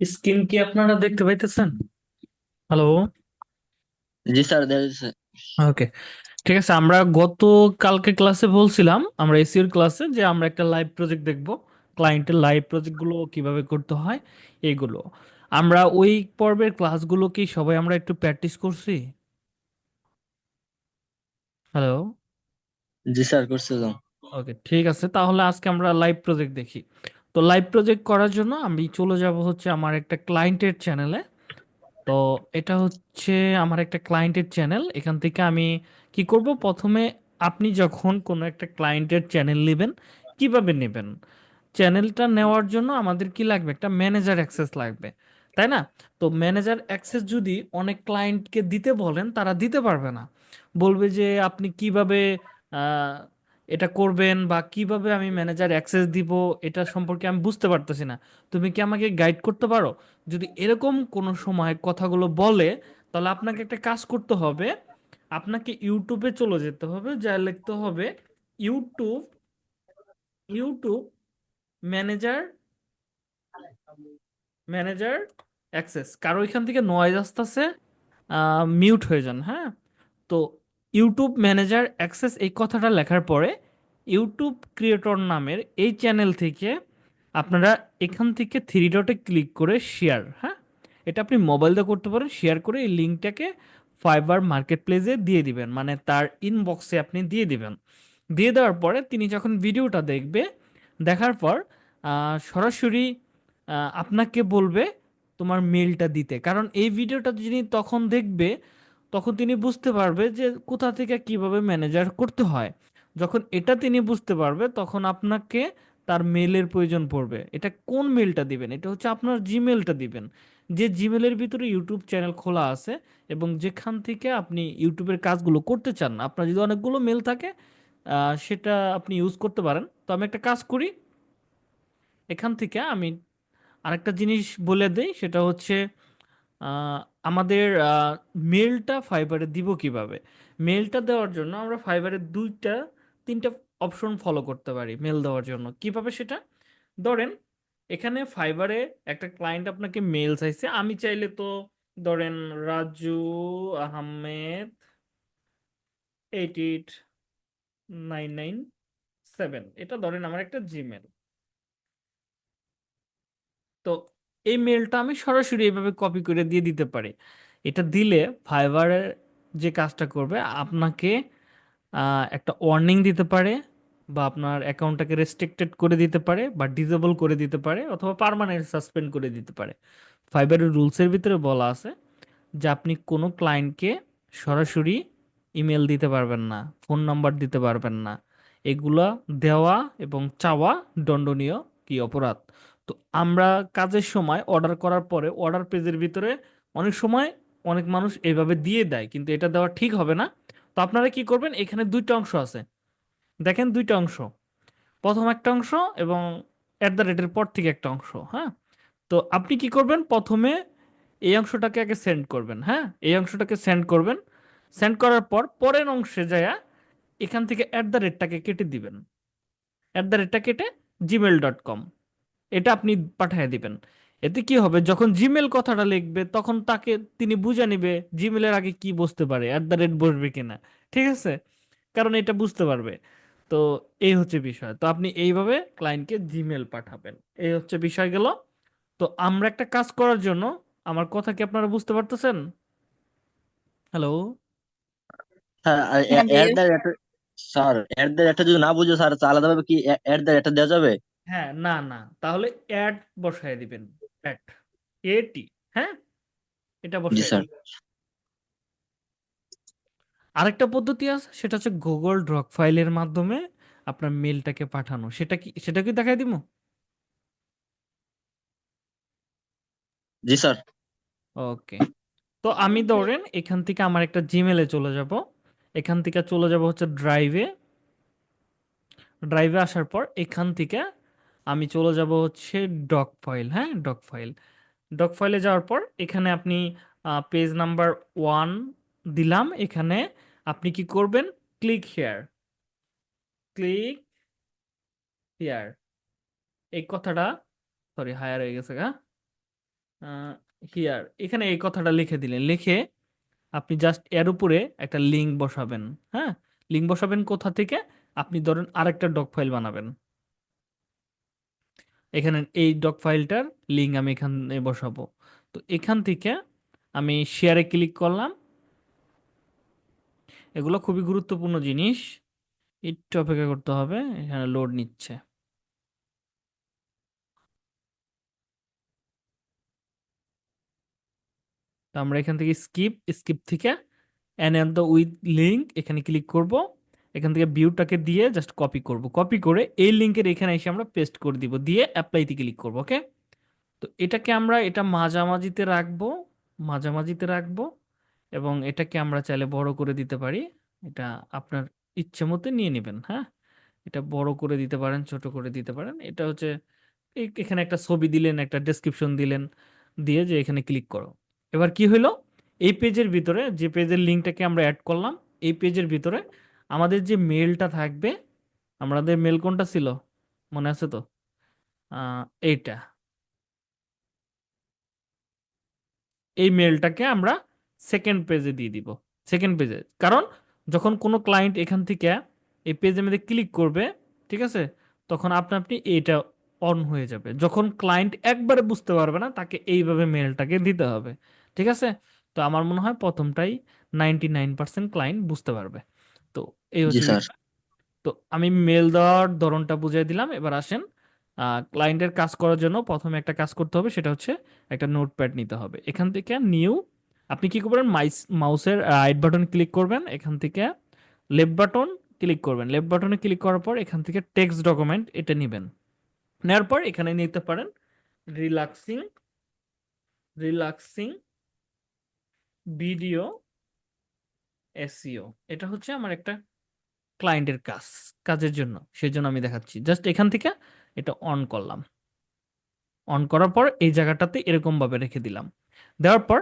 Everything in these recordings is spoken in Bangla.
স্ক্রিন কি আপনারা দেখতে পাইতেছেন? হ্যালো? জি স্যার দেখা যাচ্ছে। ওকে ঠিক আছে আমরা গত কালকে ক্লাসে বলছিলাম আমরা এসিওর ক্লাসে যে আমরা একটা লাইভ প্রজেক্ট দেখব ক্লায়েন্টের লাইভ প্রজেক্টগুলো কীভাবে করতে হয় এইগুলো আমরা ওই পর্বের ক্লাসগুলো কি সবাই আমরা একটু প্র্যাকটিস করছি? হ্যালো? জি স্যার করছে ওকে ঠিক আছে তাহলে আজকে আমরা লাইভ প্রজেক্ট দেখি। তো লাইভ প্রজেক্ট করার জন্য আমি চলে যাব হচ্ছে আমার একটা ক্লায়েন্টের চ্যানেলে তো এটা হচ্ছে আমার একটা ক্লায়েন্টের চ্যানেল এখান থেকে আমি কি করব? প্রথমে আপনি যখন কোনো একটা ক্লায়েন্টের চ্যানেল নেবেন, কীভাবে নেবেন? চ্যানেলটা নেওয়ার জন্য আমাদের কি লাগবে? একটা ম্যানেজার অ্যাক্সেস লাগবে, তাই না? তো ম্যানেজার অ্যাক্সেস যদি অনেক ক্লায়েন্টকে দিতে বলেন, তারা দিতে পারবে না। বলবে যে আপনি কীভাবে এটা করবেন বা কীভাবে আমি ম্যানেজার অ্যাক্সেস দিব, এটা সম্পর্কে আমি বুঝতে পারতেছি না। তুমি কি আমাকে গাইড করতে পারো? যদি এরকম কোনো সময় কথাগুলো বলে, তাহলে আপনাকে একটা কাজ করতে হবে। আপনাকে ইউটিউবে চলে যেতে হবে, যা লিখতে হবে YouTube YouTube manager manager access কারও এখান থেকে নয়েজ আসতেছে মিউট হয়ে যান হ্যাঁ? তো ইউটিউব ম্যানেজার অ্যাক্সেস এই কথাটা লেখার পরে ইউটিউব ক্রিয়েটর নামের এই চ্যানেল থেকে আপনারা এখান থেকে থ্রি ডটে ক্লিক করে শেয়ার হ্যাঁ? এটা আপনি মোবাইল দিয়ে করতে পারেন শেয়ার করে এই লিঙ্কটাকে ফাইবার মার্কেট প্লেসে দিয়ে দিবেন মানে তার ইনবক্সে আপনি দিয়ে দিবেন। দিয়ে দেওয়ার পরে তিনি যখন ভিডিওটা দেখবে, দেখার পর সরাসরি আপনাকে বলবে তোমার মেলটা দিতে। কারণ এই ভিডিওটা যিনি তখন দেখবে তখন তিনি বুঝতে পারবে যে কোথা থেকে কীভাবে ম্যানেজার করতে হয়। যখন এটা তিনি বুঝতে পারবে, তখন আপনাকে তার মেলের প্রয়োজন পড়বে। এটা কোন মেলটা দিবেন? এটা হচ্ছে আপনার জিমেলটা দিবেন। যে জিমেলের ভিতরে ইউটিউব চ্যানেল খোলা আছে এবং যেখান থেকে আপনি ইউটিউবের কাজগুলো করতে চান না আপনার যদি অনেকগুলো মেল থাকে সেটা আপনি ইউজ করতে পারেন। তো আমি একটা কাজ করি। এখান থেকে আমি আরেকটা জিনিস বলে দেই, সেটা হচ্ছে আমাদের মেলটা ফাইবারে দিব কীভাবে? মেলটা দেওয়ার জন্য আমরা ফাইবারে দুইটা, তিনটা অপশন ফলো করতে পারি মেল দেওয়ার জন্য। কীভাবে সেটা? ধরেন, এখানে ফাইবারে একটা ক্লায়েন্ট আপনাকে মেল চাইছে। আমি চাইলে তো, ধরেন, Raju Ahmed eight eight nine nine seven এটা ধরেন আমার একটা জিমেল তো এই মেলটা আমি সরাসরি এইভাবে কপি করে দিয়ে দিতে পারি। এটা দিলে ফাইবারের যে কাজটা করবে, আপনাকে একটা ওয়ার্নিং দিতে পারে বা আপনার অ্যাকাউন্টটাকে রেস্ট্রিক্টেড করে দিতে পারে বা ডিসেবল করে দিতে পারে অথবা পার্মানেন্ট সাসপেন্ড করে দিতে পারে। ফাইবারের রুলসের ভিতরে বলা আছে যে আপনি কোনো ক্লায়েন্টকে সরাসরি ইমেল দিতে পারবেন না ফোন নাম্বার দিতে পারবেন না। এগুলা দেওয়া এবং চাওয়া দণ্ডনীয় কি অপরাধ? তো আমরা কাজের সময় অর্ডার করার পরে অর্ডার পেজের ভিতরে অনেক সময় অনেক মানুষ এইভাবে দিয়ে দেয়, কিন্তু এটা দেওয়া ঠিক হবে না। তো আপনারা কি করবেন? এখানে দুইটা অংশ আছে। দেখেন দুইটা অংশ। প্রথম একটা অংশ এবং অ্যাট দ্য রেটের পর থেকে একটা অংশ হ্যাঁ? তো আপনি কি করবেন? প্রথমে এই অংশটাকে আগে সেন্ড করবেন হ্যাঁ? এই অংশটাকে সেন্ড করবেন। সেন্ড করার পর পরের অংশে যায় এখান থেকে অ্যাট দ্য রেটটাকে কেটে দিবেন। অ্যাট দ্য রেটটা কেটে জিমেল ডট কম এটা আপনি পাঠিয়ে দিবেন। এতে কি হবে? যখন জিমেল কথাটা লিখবে তখন তাকে তিনি বুঝে নিবে জিমেলের আগে কি বসতে পারে অ্যাট দ্য রেট বসবে কিনা। ঠিক আছে? কারণ এটা বুঝতে পারবে। তো এই হচ্ছে বিষয়। তো আপনি এইভাবে ক্লায়েন্টকে জিমেল পাঠাবেন। এই হচ্ছে বিষয় গেল। তো আমরা একটা কাজ করার জন্য আমার কথা কি আপনারা বুঝতে পারতেছেন? হ্যালো হ্যাঁ স্যার এর দ্য রেটটা যদি না বুঝে স্যার আলাদা ভাবে কি এর দ্য রেটটা দেওয়া যাবে? হ্যাঁ না না। তাহলে অ্যাড বসায় দিবেন। অ্যাড এটি হ্যাঁ? এটা বসায় আরেকটা পদ্ধতি আছে সেটা হচ্ছে গুগল ড্রক ফাইলের মাধ্যমে আপনার মেলটাকে পাঠানো। সেটা কি সেটা কি দেখাই দিব? জি স্যার ওকে তো আমি ধরেন এখান থেকে আমার একটা জিমেলে চলে যাব। এখান থেকে চলে যাব হচ্ছে ড্রাইভে ড্রাইভে আসার পর এখান থেকে আমি চলে যাব হচ্ছে ডক ফাইল হ্যাঁ? ডক ফাইল ডক ফাইলে যাওয়ার পর এখানে আপনি পেজ নাম্বার ওয়ান দিলাম। এখানে আপনি কি করবেন? ক্লিক হেয়ার ক্লিক হেয়ার এই কথাটা সরি হায়ার হয়ে গেছে গা হিয়ার এখানে এই কথাটা লিখে দিলেন। লিখে আপনি জাস্ট এর উপরে একটা লিঙ্ক বসাবেন হ্যাঁ? লিঙ্ক বসাবেন কোথা থেকে? আপনি ধরেন আরেকটা ডক ফাইল বানাবেন। এখানে এই ডক ফাইলটার লিঙ্ক আমি এখানে বসাবো। তো এখান থেকে আমি শেয়ারে ক্লিক করলাম। এগুলো খুবই গুরুত্বপূর্ণ জিনিস। একটু অপেক্ষা করতে হবে, এখানে লোড নিচ্ছে। আমরা এখান থেকে স্কিপ স্কিপ থেকে অ্যান দ্য উইথ লিঙ্ক এখানে ক্লিক করব। এখান থেকে ভিউটাকে দিয়ে জাস্ট কপি করব। কপি করে এই লিঙ্কের এখানে এসে আমরা পেস্ট করে দিব। দিয়ে অ্যাপ্লাইতে ক্লিক করব ওকে তো এটাকে আমরা, এটা মাঝামাঝিতে রাখব মাঝামাঝিতে রাখব এবং এটাকে আমরা চাইলে বড় করে দিতে পারি। এটা আপনার ইচ্ছে মতো নিয়ে নেবেন হ্যাঁ? এটা বড় করে দিতে পারেন, ছোট করে দিতে পারেন। এটা হচ্ছে এখানে একটা ছবি দিলেন, একটা ডেসক্রিপশন দিলেন, দিয়ে যে এখানে ক্লিক করো। এবার কি হলো এই পেজের ভিতরে যে পেজের লিঙ্কটাকে আমরা অ্যাড করলাম, এই পেজের ভিতরে আমাদের যে মেলটা থাকবে, আমাদের মেল কোনটা ছিল? মনে আছে তো? এইটা। এই মেলটাকে আমরা সেকেন্ড পেজে দিয়ে দিব। সেকেন্ড পেজে কারণ যখন কোনো ক্লায়েন্ট এখান থেকে এই পেজের মধ্যে ক্লিক করবে, ঠিক আছে? তখন আপনি আপনি এইটা অন হয়ে যাবে। যখন ক্লায়েন্ট একবারে বুঝতে পারবে না, তাকে এইভাবে মেলটাকে দিতে হবে। ঠিক আছে? তো আমার মনে হয় প্রথমটাই নাইনটি নাইন পার্সেন্ট ক্লায়েন্ট বুঝতে পারবে। তো এই জি হচ্ছে স্যার। বিষয়। তো আমি মেল দেওয়ার ধরনটা বুঝিয়ে দিলাম এবার আসেন। ক্লায়েন্টের কাজ করার জন্য প্রথমে একটা কাজ করতে হবে সেটা হচ্ছে একটা নোটপ্যাড নিতে হবে। এখান থেকে নিউ আপনি কি করবেন? মাইস মাউসের রাইট বাটন ক্লিক করবেন এখান থেকে লেফট বাটন ক্লিক করবেন। লেফট বাটনে ক্লিক করার পর এখান থেকে টেক্সট ডকুমেন্ট এটা নেবেন। নেওয়ার পর এখানে নিতে পারেন রিল্যাক্সিং রিল্যাক্সিং ভিডিও এসইও এটা হচ্ছে আমার একটা ক্লায়েন্টের কাজ, কাজের জন্য। সেই জন্য আমি দেখাচ্ছি। জাস্ট এখান থেকে এটা অন করলাম। অন করার পর এই জায়গাটাতে এরকম ভাবে রেখে দিলাম। দেওয়ার পর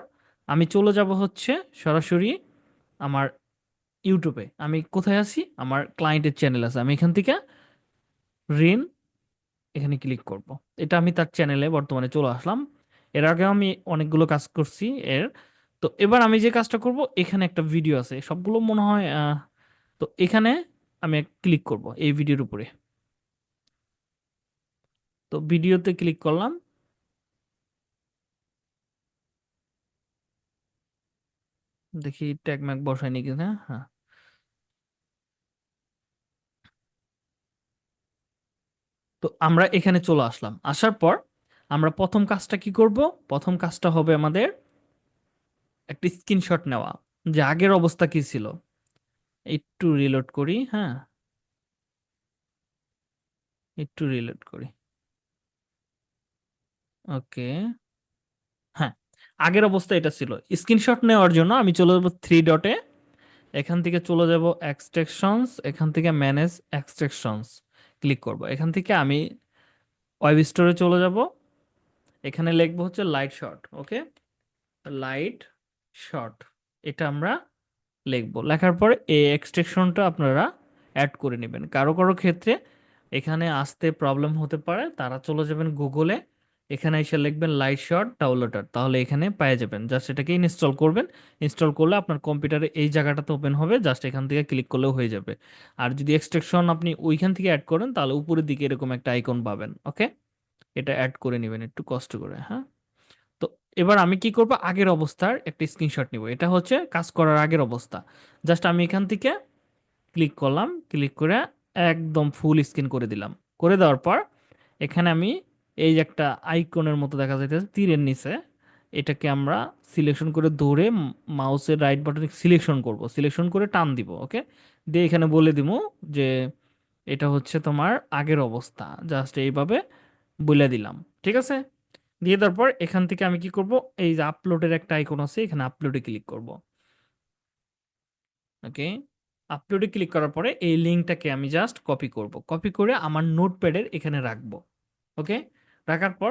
আমি চলে যাব হচ্ছে সরাসরি আমার ইউটিউবে আমি কোথায় আছি? আমার ক্লায়েন্টের চ্যানেল আছে। আমি এখান থেকে রিন এখানে ক্লিক করব। এটা আমি তার চ্যানেলে বর্তমানে চলে আসলাম। এর আগে আমি অনেকগুলো কাজ করছি। এর তো এবার আমি যে কাজটা করব, এখানে একটা ভিডিও আছে। সবগুলো মনে হয় তো এখানে আমি ক্লিক করব এই ভিডিওর উপরে। তো ভিডিওতে ক্লিক করলাম। দেখি ট্যাগ ম্যাগ বসায়নি কিনা হ্যাঁ। তো আমরা এখানে চলে আসলাম। আসার পর আমরা প্রথম কাজটা কি করব? প্রথম কাজটা হবে আমাদের একটা স্ক্রিনশট নেওয়া যে আগের অবস্থা কি ছিল। একটু রিলোড করি হ্যাঁ। একটু রিলোড করি। ওকে। হ্যাঁ আগের অবস্থা এটা ছিল। স্ক্রিনশট নেওয়ার জন্য আমি চলে যাব থ্রি ডটে এখান থেকে চলে যাব এক্সট্রাকশনস এখান থেকে ম্যানেজ এক্সট্রাকশনস ক্লিক করব। এখান থেকে আমি ওয়েব স্টোরে চলে যাব। এখানে লিখব হচ্ছে light short okay light short এটা আমরা লিখব। লেখার পরে এই এক্সট্রেকশনটা আপনারা অ্যাড করে নেবেন। কারও কারও ক্ষেত্রে এখানে আসতে প্রবলেম হতে পারে, তারা চলে যাবেন গুগলে এখানে এসে লিখবেন লাইট শর্ট ডাউনলোডার তাহলে এখানে পেয়ে যাবেন। জাস্ট এটাকে ইনস্টল করবেন ইনস্টল করলে আপনার কম্পিউটারে এই জায়গাটাতে ওপেন হবে জাস্ট এখান থেকে ক্লিক করলেও হয়ে যাবে। আর যদি এক্সট্রাকশন আপনি ওইখান থেকে অ্যাড করেন, তাহলে উপরের দিকে এরকম একটা আইকন পাবেন ওকে এটা অ্যাড করে নেবেন একটু কষ্ট করে হ্যাঁ? এবার আমি কি করব? আগের অবস্থার একটা স্ক্রিনশট নিব। এটা হচ্ছে কাজ করার আগের অবস্থা। জাস্ট আমি এখান থেকে ক্লিক করলাম। ক্লিক করে একদম ফুল স্ক্রিন করে দিলাম। করে দেওয়ার পর এখানে আমি এই যে একটা আইকনের মতো দেখা যাইতেছে, তীরের নিচে। এটাকে আমরা সিলেকশন করে ধরে মাউসের রাইট বাটনে সিলেকশন করব। সিলেকশন করে টান দিব ওকে দিয়ে এখানে বলে দিব যে এটা হচ্ছে তোমার আগের অবস্থা। জাস্ট এইভাবে বলে দিলাম। ঠিক আছে? দিয়ে দেওয়ার পর এখান থেকে আমি কি করব? এই যে আপলোডের একটা আইকন আছে, এখানে আপলোডে ক্লিক করব। ওকে আপলোডে ক্লিক করার পরে এই লিঙ্কটাকে আমি জাস্ট কপি করব। কপি করে আমার নোটপ্যাডের এখানে রাখব। ওকে রাখার পর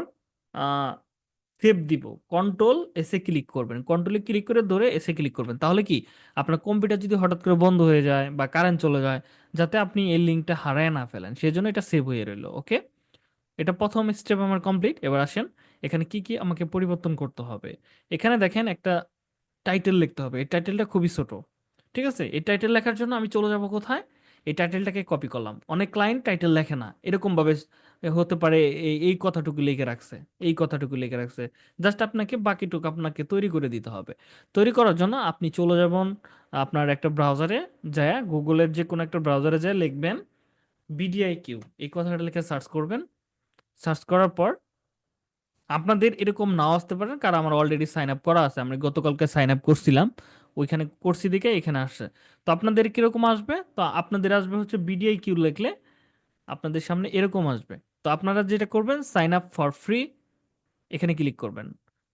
সেভ দিব। কন্ট্রোল এসে ক্লিক করবেন। কন্ট্রোলে ক্লিক করে ধরে এসে ক্লিক করবেন। তাহলে কি? আপনার কম্পিউটার যদি হঠাৎ করে বন্ধ হয়ে যায় বা কারেন্ট চলে যায়, যাতে আপনি এই লিঙ্কটা হারায় না ফেলেন। সেই জন্য এটা সেভ হয়ে রইল। ওকে এটা প্রথম স্টেপ আমার কমপ্লিট এবার আসেন এখানে কি কি আমাকে পরিবর্তন করতে হবে? এখানে দেখেন একটা টাইটেল লিখতে হবে। এই টাইটেলটা খুবই ছোট, ঠিক আছে? এই টাইটেল লেখার জন্য আমি চলে যাব কোথায়? এই টাইটেলটাকে কপি করলাম। অনেক ক্লায়েন্ট টাইটেল লেখে না। এরকম ভাবে হতে পারে এই এই কথাটুকু লিখে রাখছে, এই কথাটুকু লিখে রাখছে। জাস্ট আপনাকে বাকিটুকু আপনাকে তৈরি করে দিতে হবে। তৈরি করার জন্য আপনি চলে যাবেন আপনার একটা ব্রাউজারে যায় গুগলের যে কোনো একটা ব্রাউজারে যায় লিখবেন বিডিআই কিউ এই কথাটা লিখে সার্চ করবেন। সার্চ করার পর আপনাদের এরকম নাও আসতে পারে, কারণ আমার অলরেডি সাইন আপ করা আছে। আমি গতকালকে সাইন আপ করছিলাম, ওইখানে করছি দিকে এখানে আসছে। তো আপনাদের কীরকম আসবে? তো আপনাদের আসবে হচ্ছে বিডিআই কিউ লিখলে আপনাদের সামনে এরকম আসবে। তো আপনারা যেটা করবেন সাইন আপ ফর ফ্রি এখানে ক্লিক করবেন।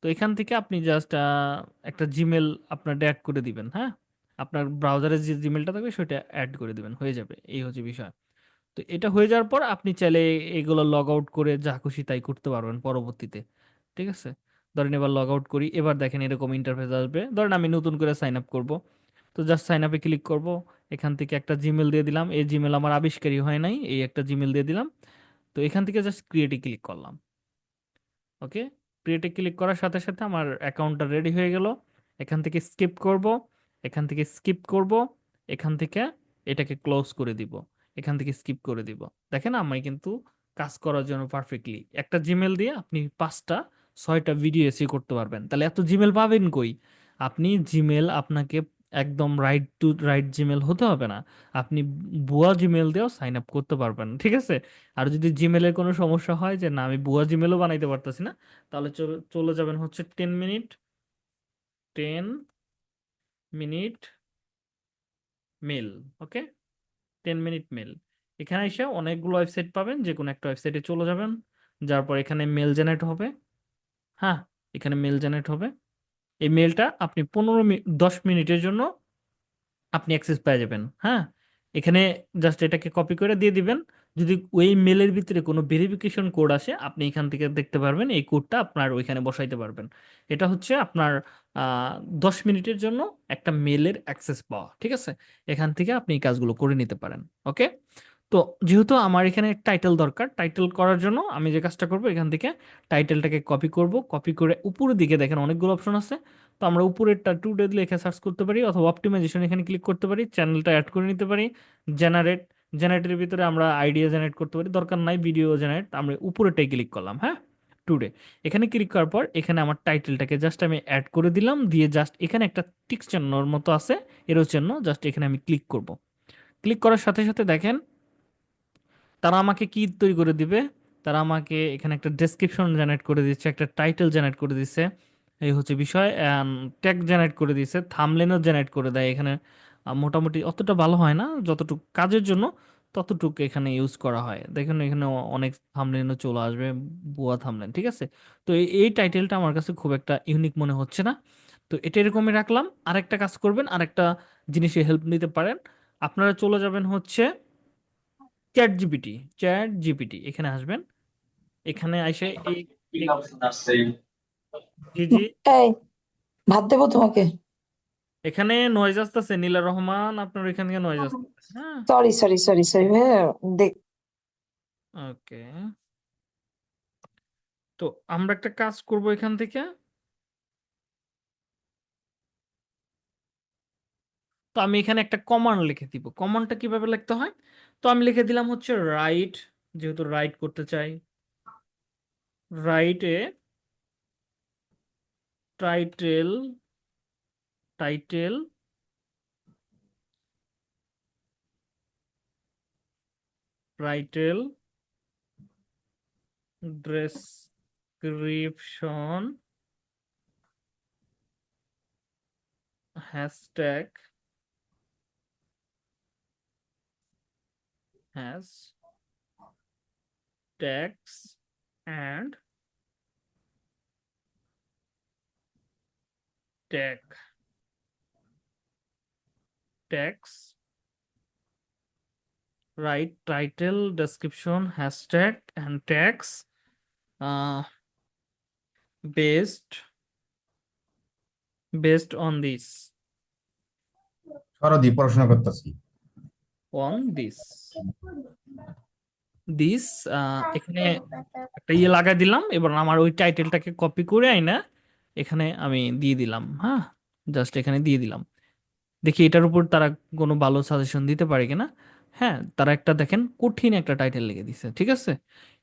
তো এখান থেকে আপনি জাস্ট একটা জিমেল আপনার অ্যাড করে দিবেন হ্যাঁ? আপনার ব্রাউজারে যে জিমেলটা থাকবে, সেটা অ্যাড করে দিবেন, হয়ে যাবে। এই হচ্ছে বিষয়। তো এটা হয়ে যাওয়ার পর আপনি চাইলে এগুলো লগ আউট করে যা খুশি তাই করতে পারবেন পরবর্তীতে, ঠিক আছে? ধরেন এবার লগ আউট করি, এবার দেখেন এরকম ইন্টারফেস আসবে। ধরেন আমি নতুন করে সাইন আপ করব। তো জাস্ট সাইন আপে ক্লিক করব। এখান থেকে একটা জিমেল দিয়ে দিলাম। এই জিমেল আমার আবিষ্কারী হয় নাই, এই একটা জিমেল দিয়ে দিলাম। তো এখান থেকে জাস্ট ক্রিয়েটে ক্লিক করলাম। ওকে ক্রিয়েটে ক্লিক করার সাথে সাথে আমার অ্যাকাউন্টটা রেডি হয়ে গেল। এখান থেকে স্কিপ করব। এখান থেকে স্কিপ করব। এখান থেকে এটাকে ক্লোজ করে দিব। এখান থেকে স্কিপ করে দিব। দেখেন আমি কিন্তু কাজ করার জন্য পারফেক্টলি একটা জিমেল দিয়ে আপনি পাঁচটা, ছয়টা ভিডিও এসি করতে পারবেন। তাহলে এত জিমেল পাবেন কই? আপনি জিমেল আপনাকে একদম রাইট টু রাইট জিমেল হতে হবে না। আপনি বুয়া জিমেল দিয়েও সাইন আপ করতে পারবেন, ঠিক আছে? আর যদি জিমেলের কোনো সমস্যা হয় যে না, আমি বুয়া জিমেলও বানাইতে পারতেছি না, তাহলে চলে- যাবেন হচ্ছে ten minute ten minute mail okay ten minute mail এখানে এসে অনেকগুলো ওয়েবসাইট পাবেন যে কোনো একটা ওয়েবসাইটে চলে যাবেন, যার পর এখানে মেল জেনারেট হবে। হ্যাঁ এখানে মেল জেনারেট হবে। এই মেলটা আপনি পনেরো দশ মিনিটের জন্য আপনি অ্যাক্সেস পেয়ে যাবেন। হ্যাঁ এখানে জাস্ট এটাকে কপি করে দিয়ে দিবেন। যদি ওই মেলের ভিতরে কোনো ভেরিফিকেশন কোড আসে, আপনি এখান থেকে দেখতে পারবেন, এই কোডটা আপনার ওইখানে বসাইতে পারবেন। এটা হচ্ছে আপনার দশ মিনিটের জন্য একটা মেলের অ্যাক্সেস পাওয়া, ঠিক আছে? এখান থেকে আপনি এই কাজগুলো করে নিতে পারেন, ওকে? তো যেহেতু আমার এখানে টাইটেল দরকার, টাইটেল করার জন্য আমি যে কাজটা করব, এখান থেকে টাইটেলটাকে কপি করব, কপি করে উপরের দিকে দেখেন অনেকগুলো অপশন আছে। তো আমরা উপরেরটা টু ডে লিখে সার্চ করতে পারি অথবা অপটিমাইজেশন এখানে ক্লিক করতে পারি চ্যানেলটা অ্যাড করে নিতে পারি জেনারেট জেনারেটের ভিতরে আমরা আইডিয়া জেনারেট করতে পারি, দরকার নাই ভিডিও জেনারেট আমরা উপরেরটাই ক্লিক করলাম হ্যাঁ? টুডে এখানে ক্লিক করার পর এখানে আমার টাইটেলটাকে জাস্ট আমি অ্যাড করে দিলাম, দিয়ে জাস্ট এখানে একটা টিক চিহ্নর মতো আছে এরো চিহ্ন জাস্ট এখানে আমি ক্লিক করব। ক্লিক করার সাথে সাথে দেখেন, তারা আমাকে কি তৈরি করে দিবে? তারা আমাকে এখানে একটা ডেসক্রিপশন জেনারেট করে দিচ্ছে, একটা টাইটেল জেনারেট করে দিচ্ছে। এই হচ্ছে বিষয় ট্যাগ জেনারেট করে দিচ্ছে থামলেনও জেনারেট করে দেয়। এখানে মোটামুটি অতটা ভালো হয় না, যতটুকু কাজের জন্য। ততটুকু এখানে ইউজ করা হয়। দেখেন এখানে অনেক থামলেনও চলে আসবে বুয়া থামলেন ঠিক আছে? তো এই এই টাইটেলটা আমার কাছে খুব একটা ইউনিক মনে হচ্ছে না। তো এটা এরকমই রাখলাম। আরেকটা কাজ করবেন আরেকটা জিনিসে হেল্প নিতে পারেন। আপনারা চলে যাবেন হচ্ছে চ্যাট জিপিটি চ্যাট জিপিটি এখানে আসবেন। এখানে এসে এই জি জি। ভাত দেবো তোমাকে? এখানে নয়েজ আসতেছে নীলা রহমান আপনার এখান থেকে নয়েজ আসতেছে সরি সরি সরি সরি দেখ ওকে তো আমরা একটা কাজ করব এখান থেকে। তো আমি এখানে একটা কমান্ড লিখে দিব। কমান্ডটা কীভাবে লিখতে হয়? তো আমি লিখে দিলাম হচ্ছে রাইট যেহেতু রাইট করতে চাই। রাইটে title title title description hashtag has tags and tag. Tags write title description hashtag and tags uh, based based on this. সরদি পড়াশোনা করতেছি। On this. দিস এখানে একটা ইয়ে লাগাই দিলাম এবার আমার ওই টাইটেলটাকে কপি করে আইনা এখানে আমি দিয়ে দিলাম হ্যাঁ? জাস্ট এখানে দিয়ে দিলাম। দেখি এটার উপর তারা কোনো ভালো সাজেশন দিতে পারে কিনা। হ্যাঁ তারা একটা দেখেন কঠিন একটা টাইটেল লিখে দিছে, ঠিক আছে?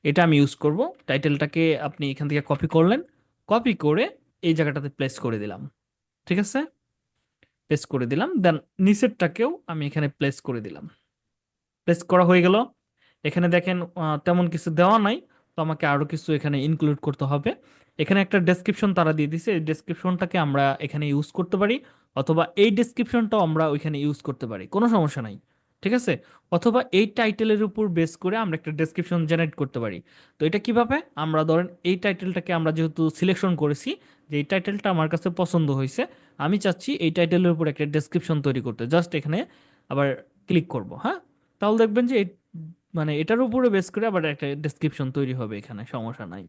এটা আমি ইউজ করব। টাইটেলটাকে আপনি এখান থেকে কপি করলেন। কপি করে এই জায়গাটাতে প্লেস করে দিলাম, ঠিক আছে? প্লেস করে দিলাম দেন নিচেরটাকেও আমি এখানে প্লেস করে দিলাম। প্লেস করা হয়ে গেল। এখানে দেখেন তেমন কিছু দেওয়া নাই, তো আমাকে আরও কিছু এখানে ইনক্লুড করতে হবে। এখানে একটা ডেসক্রিপশন তারা দিয়ে দিছে। এই ডেসক্রিপশনটাকে আমরা এখানে ইউজ করতে পারি। অথবা এই ডেসক্রিপশনটাও আমরা ওইখানে ইউজ করতে পারি, কোনো সমস্যা নাই, ঠিক আছে? অথবা এই টাইটেলের উপর বেস করে আমরা একটা ডেসক্রিপশন জেনারেট করতে পারি। তো এটা কীভাবে? আমরা ধরেন এই টাইটেলটাকে আমরা যেহেতু সিলেকশন করেছি, যে এই টাইটেলটা আমার কাছে পছন্দ হয়েছে, আমি চাচ্ছি এই টাইটেলের উপর একটা ডেসক্রিপশন তৈরি করতে। জাস্ট এখানে আবার ক্লিক করব হ্যাঁ? তাহলে দেখবেন যে মানে এটার উপরে বেস করে আবার একটা ডেসক্রিপশন তৈরি হবে এখানে, সমস্যা নাই।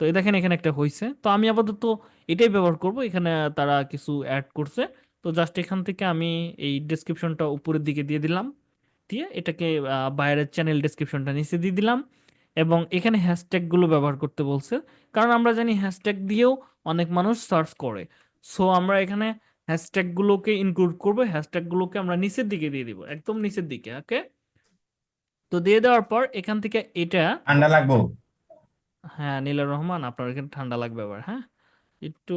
তো এই দেখেন এখানে একটা হয়েছে তো আমি আপাতত এটাই ব্যবহার করব। এখানে তারা কিছু অ্যাড করছে। তো জাস্ট এখান থেকে আমি এই ডেসক্রিপশনটা উপরের দিকে দিয়ে দিলাম। দিয়ে এটাকে বাইরের চ্যানেল ডেসক্রিপশনটা নিচে দিয়ে দিলাম। এবং এখানে হ্যাশট্যাগুলো ব্যবহার করতে বলছে। কারণ আমরা জানি হ্যাশট্যাগ দিয়েও অনেক মানুষ সার্চ করে। সো আমরা এখানে হ্যাশট্যাগুলোকে ইনক্লুড করব। হ্যাশট্যাগুলোকে আমরা নিচের দিকে দিয়ে দিব। একদম নিচের দিকে ওকে তো দিয়ে দেওয়ার পর এখান থেকে এটা ঠান্ডা লাগবো। হ্যাঁ নীলা রহমান, আপনার এখানে ঠান্ডা লাগবে আবার হ্যাঁ? একটু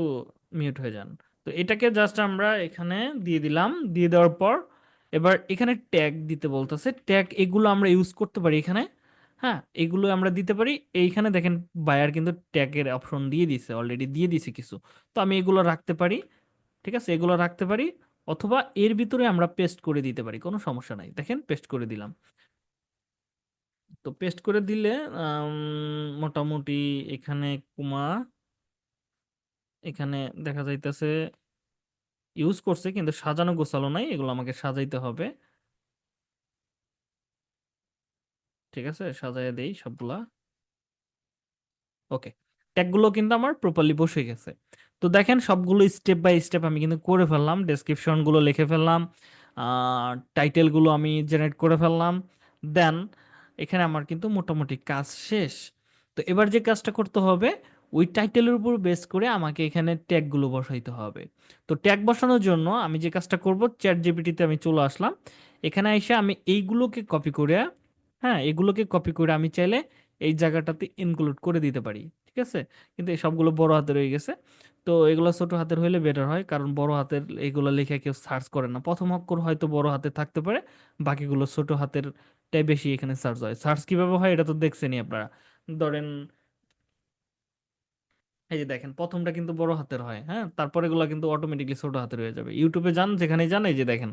মিউট হয়ে যান। তো এটাকে জাস্ট আমরা এখানে দিয়ে দিলাম, দিয়ে দেওয়ার পর এবার এখানে ট্যাগ দিতে বলতেছে। ট্যাগ এগুলো আমরা ইউজ করতে পারি এখানে হ্যাঁ? এগুলো আমরা দিতে পারি। এইখানে দেখেন বায়ার কিন্তু ট্যাগের অপশন দিয়ে দিছে অলরেডি দিয়ে দিছে কিছু। তো আমি এগুলো রাখতে পারি, ঠিক আছে? এগুলো রাখতে পারি, অথবা এর ভিতরে আমরা পেস্ট করে দিতে পারি, কোনো সমস্যা নাই। দেখেন পেস্ট করে দিলাম। তো পেস্ট করে দিলে মোটামুটি এখানে কুমা এখানে দেখা যাইতেছে ইউজ করছে, কিন্তু সাজানো গোছালো নাই, এগুলো আমাকে সাজাইতে হবে। ঠিক আছে, সাজাইয়া দেই সবগুলা। ওকে ট্যাগগুলো কিন্তু আমার প্রপারলি বসে গেছে। তো দেখেন, সবগুলো স্টেপ বাই স্টেপ আমি কিন্তু করে ফেললাম ডেসক্রিপশনগুলো লিখে ফেললাম টাইটেলগুলো আমি জেনারেট করে ফেললাম। দেন এখানে আমার কিন্তু মোটামুটি কাজ শেষ। তো এবার যে কাজটা করতে হবে, ওই টাইটেলের উপর বেস করে আমাকে এখানে ট্যাগগুলো বসাইতে হবে। তো ট্যাগ বসানোর জন্য আমি যে কাজটা করব চ্যাট জিপিটিতে আমি চলে আসলাম। এখানে এসে আমি এইগুলোকে কপি করে হ্যাঁ এগুলোকে কপি করে আমি চাইলে এই জায়গাটাতে ইনক্লুড করে দিতে পারি, ঠিক আছে? কিন্তু এই সবগুলো বড় হাতের হয়ে গেছে। তো এগুলো ছোট হাতের হইলে বেটার হয়, কারণ বড় হাতের এগুলো লেখা কেউ সার্চ করে না। প্রথম অক্ষর হয়তো বড় হাতে থাকতে পারে, বাকিগুলো ছোট হাতের টাই বেশি এখানে সার্চ হয়। সার্চ কীভাবে হয় এটা তো দেখছেনই আপনারা। ধরেন, এই যে দেখেন, প্রথমটা কিন্তু বড় হাতের হয় হ্যাঁ? তারপরে এগুলো কিন্তু অটোমেটিকলি ছোট হাতের হয়ে যাবে। ইউটিউবে যান যেখানে যান, এই যে দেখেন,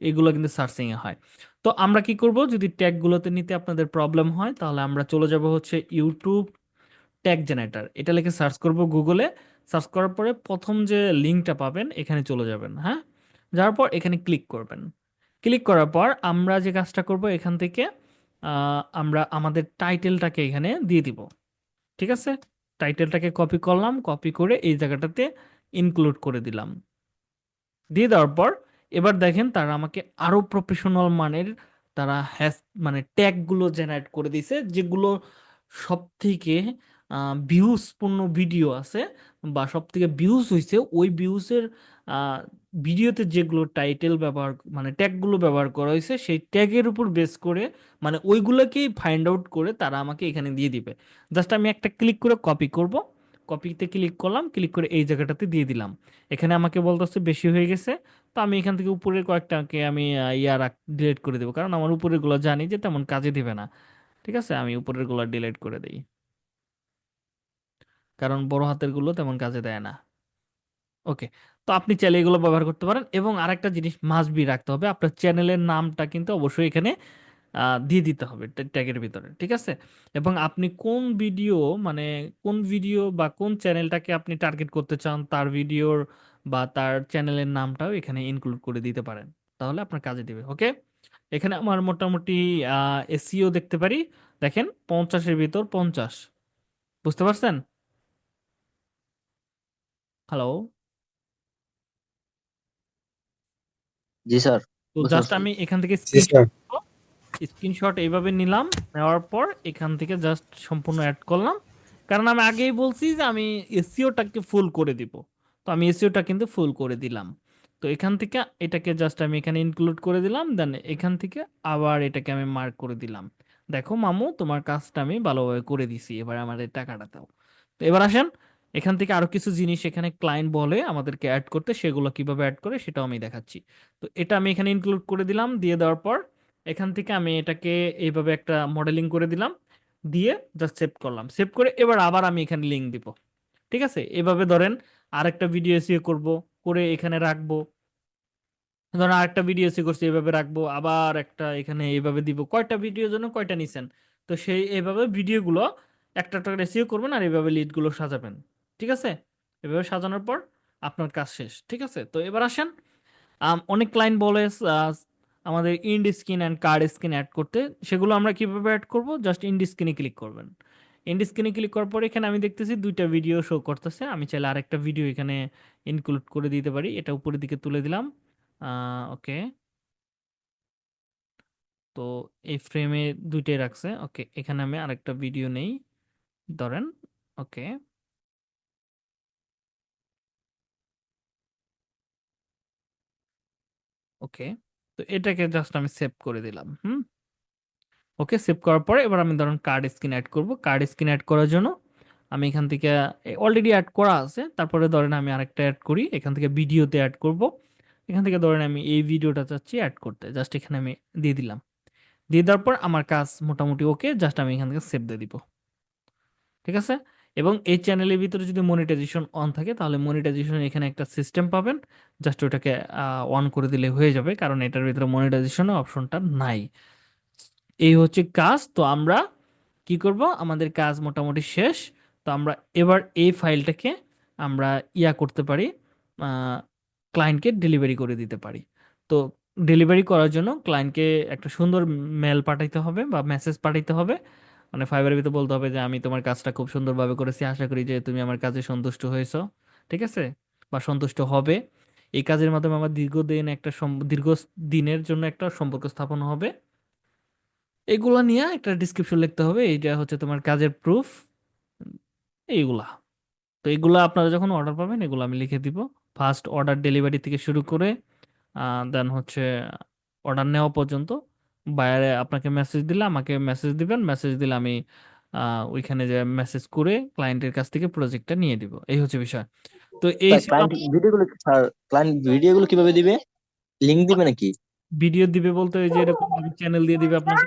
এগুলো কিন্তু সার্চিং এ হয়। তো আমরা কি করব? যদি ট্যাগ গুলোতে নিতে আপনাদের প্রবলেম হয়, তাহলে আমরা চলে যাব হচ্ছে ইউটিউব ট্যাগ জেনারেটর এটা লিখে সার্চ করব গুগলে সার্চ করার পরে প্রথম যে লিঙ্কটা পাবেন, এখানে চলে যাবেন হ্যাঁ? যাওয়ার পর এখানে ক্লিক করবেন। ক্লিক করার পর আমরা যে কাজটা করব এখান থেকে আমরা আমাদের টাইটেলটাকে এখানে দিয়ে দিব। ঠিক আছে? টাইটেলটাকে কপি করলাম কপি করে এই জায়গাটাতে ইনক্লুড করে দিলাম। দিয়ে দেওয়ার পর এবার দেখেন তারা আমাকে আরও প্রফেশনাল মানের তারা হ্যাশ মানে ট্যাগগুলো জেনারেট করে দিছে যেগুলো সব থেকে ভিউজ পূর্ণ ভিডিও আছে বা সব থেকে ভিউজ হয়েছে ওই ভিউজের ভিডিওতে যেগুলো টাইটেল ব্যবহার মানে ট্যাগগুলো ব্যবহার করা হয়েছে, সেই ট্যাগের উপর বেস করে মানে ওইগুলোকেই ফাইন্ড আউট করে তারা আমাকে এখানে দিয়ে দিবে। জাস্ট আমি একটা ক্লিক করে কপি করব। কপিতে ক্লিক করলাম ক্লিক করে এই জায়গাটাতে দিয়ে দিলাম। এখানে আমাকে বলতেছে বেশি হয়ে গেছে, তো আমি এখান থেকে উপরের কয়েকটাকে আমি ইয়ার ইয়া ডিলিট করে দেবো। কারণ আমার উপরেরগুলো জানি যে তেমন কাজে দিবে না। ঠিক আছে? আমি উপরেরগুলো ডিলিট করে দিই। কারণ বড় হাতেরগুলো তেমন কাজে দেয় না। ওকে তো আপনি চাইলে এগুলো ব্যবহার করতে পারেন। এবং আরেকটা জিনিস মাস্ট বি রাখতে হবে, আপনার চ্যানেলের নামটা কিন্তু অবশ্যই এখানে দিয়ে দিতে হবে ট্যাগের ভিতরে, ঠিক আছে? এবং আপনি কোন ভিডিও মানে কোন ভিডিও বা কোন চ্যানেলটাকে আপনি টার্গেট করতে চান, তার ভিডিওর বা তার চ্যানেলের নামটাও এখানে ইনক্লুড করে দিতে পারেন। তাহলে আপনার কাজে দেবে ওকে এখানে আমার মোটামুটি এসিও দেখতে পারি। দেখেন পঞ্চাশের ভিতর পঞ্চাশ। বুঝতে পারছেন? হ্যালো জি স্যার। তো জাস্ট আমি এখান থেকে জি স্যার। স্ক্রিনশট এইভাবে নিলাম নেওয়ার পর এখান থেকে জাস্ট সম্পূর্ণ অ্যাড করলাম। কারণ আমি আগেই বলছি যে আমি এসিওটাকে ফুল করে দিব। তো আমি এসিওটা কিন্তু ফুল করে দিলাম। তো এখান থেকে এটাকে জাস্ট আমি এখানে ইনক্লুড করে দিলাম দেন এখান থেকে আবার এটাকে আমি মার্ক করে দিলাম। দেখো মামু তোমার কাজটা আমি ভালোভাবে করে দিছি। এবার আমাদের টাকাটা দাও। তো এবার আসেন এখান থেকে আরও কিছু জিনিস এখানে ক্লায়েন্ট বলে আমাদেরকে অ্যাড করতে, সেগুলো কীভাবে অ্যাড করে সেটাও আমি দেখাচ্ছি। তো এটা আমি এখানে ইনক্লুড করে দিলাম, দিয়ে দেওয়ার পর এখান থেকে আমি এটাকে এইভাবে একটা মডেলিং করে দিলাম, দিয়ে জাস্ট সেভ করলাম। সেভ করে এবার আবার আমি এখানে লিঙ্ক দিব। ঠিক আছে? এভাবে ধরেন আরেকটা ভিডিও এসিও করব, করে এখানে রাখব। ধরেন আরেকটা ভিডিও এসি করছি, এভাবে রাখব, আবার একটা এখানে এইভাবে দিব। কয়টা ভিডিওর জন্য কয়টা নিছেন? তো সেই এভাবে ভিডিওগুলো একটা একটা এসিও করবেন আর এইভাবে লিডগুলো সাজাবেন। ঠিক আছে? এভাবে সাজানোর পর আপনার কাজ শেষ, ঠিক আছে? তো এবার আসেন অনেক ক্লায়েন্ট বলে আমাদের end screen and card screen add করতে, সেগুলো আমরা কীভাবে অ্যাড করব? জাস্ট ইন্ড স্ক্রিনে ক্লিক করবেন। ইন্ড স্ক্রিনে ক্লিক করার পর এখানে আমি দেখতেছি দুইটা ভিডিও শো করতেছে। আমি চাইলে আরেকটা ভিডিও এখানে ইনক্লুড করে দিতে পারি। এটা উপরের দিকে তুলে দিলাম। ওকে তো এই ফ্রেমে দুইটাই রাখছে। ওকে এখানে আমি আরেকটা ভিডিও নেই। ধরেন ওকে ওকে, তো এটাকে জাস্ট আমি সেভ করে দিলাম, হুম? ওকে সেভ করার পরে এবার আমি ধরুন কার্ড স্ক্রিন অ্যাড করব। কার্ড স্ক্রিন অ্যাড করার জন্য আমি এখান থেকে অলরেডি অ্যাড করা আছে, তারপরে ধরেন আমি আরেকটা অ্যাড করি, এখান থেকে ভিডিওতে অ্যাড করব। এখান থেকে ধরেন আমি এই ভিডিওটা চাচ্ছি অ্যাড করতে জাস্ট এখানে আমি দিয়ে দিলাম। দিয়ে দেওয়ার পর আমার কাজ মোটামুটি ওকে জাস্ট আমি এখান থেকে সেভ দিয়ে দিব। ঠিক আছে? এবং এই চ্যানেলের ভিতরে যদি মনিটাইজেশন অন থাকে, তাহলে মনিটাইজেশন এখানে একটা সিস্টেম পাবেন। জাস্ট ওটাকে অন করে দিলে হয়ে যাবে, কারণ এটার ভিতরে মনিটাইজেশনের অপশনটা নাই। এই হচ্ছে কাজ। তো আমরা কি করব? আমাদের কাজ মোটামুটি শেষ। তো আমরা এবার এই ফাইলটাকে আমরা ইয়া করতে পারি ক্লায়েন্টকে ডেলিভারি করে দিতে পারি। তো ডেলিভারি করার জন্য ক্লায়েন্টকে একটা সুন্দর মেল পাঠাইতে হবে বা মেসেজ পাঠাইতে হবে। মানে ফাইবারের ভিতরে বলতে হবে যে আমি তোমার কাজটা খুব সুন্দরভাবে করেছি। আশা করি যে তুমি আমার কাজে সন্তুষ্ট হয়েছো, ঠিক আছে? বা সন্তুষ্ট হবে। এই কাজের মাধ্যমে আমার দীর্ঘদিন একটা দীর্ঘ দিনের জন্য একটা সম্পর্ক স্থাপন হবে। এগুলা নিয়ে একটা ডিসক্রিপশন লিখতে হবে। এইটা হচ্ছে তোমার কাজের প্রুফ এইগুলা। তো এগুলা আপনারা যখন অর্ডার পাবেন, এগুলো আমি লিখে দিব। ফার্স্ট অর্ডার ডেলিভারি থেকে শুরু করে দেন হচ্ছে অর্ডার নেওয়া পর্যন্ত। বায়ারে আপনাকে মেসেজ দিলে আমাকে মেসেজ দিবেন। মেসেজ দিলে আমি আহ, ওইখানে যে মেসেজ করে ক্লায়েন্টের কাছ থেকে প্রজেক্টটা নিয়ে দিব এই হচ্ছে বিষয়। তো এই ছিল ক্লায়েন্ট ভিডিওগুলো স্যার ক্লায়েন্ট ভিডিওগুলো কীভাবে দিবে? লিংক দিবে নাকি? ভিডিও দিবে বলতে ওই যে এরকম চ্যানেল দিয়ে দিবে আপনাকে।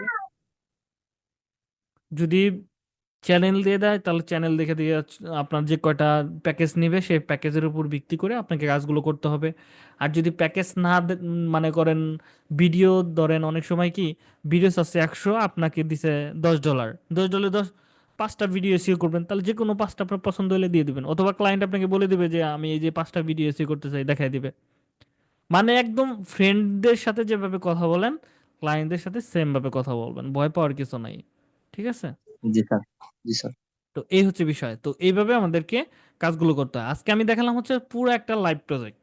যদি চ্যানেল দিয়ে দেয়, তাহলে চ্যানেল দেখে দিয়ে আপনার যে কয়টা প্যাকেজ নেবে, সেই প্যাকেজের উপর ভিত্তি করে আপনাকে কাজগুলো করতে হবে। আর যদি প্যাকেজ না মানে করেন ভিডিও ধরেন অনেক সময় কি ভিডিও আছে একশো, আপনাকে দিছে দশ ডলার দশ ডলার দশ, পাঁচটা ভিডিও এসিও করবেন, তাহলে যে কোনো পাঁচটা আপনার পছন্দ হলে দিয়ে দিবেন। অথবা ক্লায়েন্ট আপনাকে বলে দিবে যে, আমি এই যে পাঁচটা ভিডিও এসিও করতে চাই, দেখাই দিবে। মানে একদম ফ্রেন্ডদের সাথে যেভাবে কথা বলেন ক্লায়েন্টদের সাথে সেমভাবে কথা বলবেন। ভয় পাওয়ার কিছু নাই, ঠিক আছে? জি স্যার জি স্যার। তো এই হচ্ছে বিষয়। তো এইভাবে আমাদেরকে কাজগুলো করতে হয়। আজকে আমি দেখালাম হচ্ছে পুরো একটা লাইভ প্রজেক্ট